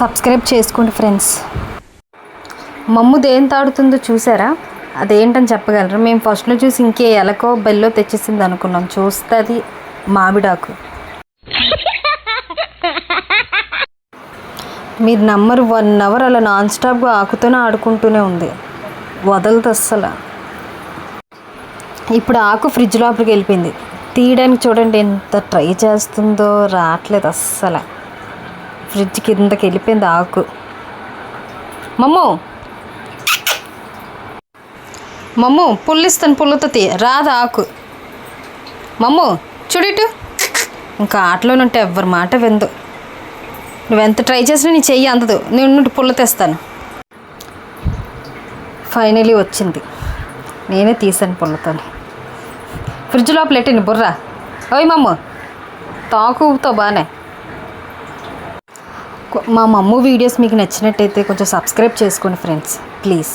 Subscribe చేసుకోండి friends. మమ్ము దేని తాడుతుందో చూసారా? అదేంటని చెప్పగలరు? మేము ఫస్ట్లో చూసి ఇంకే ఎలకో బెల్లో తెచ్చేసింది అనుకున్నాం. చూస్తే అది మామిడాకు. మీరు నమ్మరు వన్ అవర్ అలా నాన్ స్టాప్గా ఆకుతోనే ఆడుకుంటూనే ఉంది. వదలదు అస్సలు. ఇప్పుడు ఆకు ఫ్రిడ్జ్ లోపలికి వెళ్ళిపోయింది. తీయడానికి చూడండి ఎంత ట్రై చేస్తుందో రావట్లేదు అస్సలు. ఫ్రిడ్జ్ కిందకి వెళ్ళిపోయింది ఆకు. మమ్ము. మమ్ము పుల్లిస్తాను పుల్లతో రాదు ఆకు. మమ్ము చూడిటు ఇంకా ఆటలోనే ఉంటే ఎవ్వరి మాట విందు. నువ్వెంత ట్రై చేసినా నీ చెయ్యి అందదు. నేను నుండి పుల్ల తెస్తాను. ఫైనలీ వచ్చింది. నేనే తీసాను పుల్లతోని. ఫ్రిడ్జ్ లోపల పెట్టండి బుర్రా. ఓయ్ మమ్మ తాకుతో బాగానే మా మమ్మ వీడియోస్ మీకు నచ్చినట్టయితే కొంచెం సబ్స్క్రైబ్ చేసుకోండి ఫ్రెండ్స్ ప్లీజ్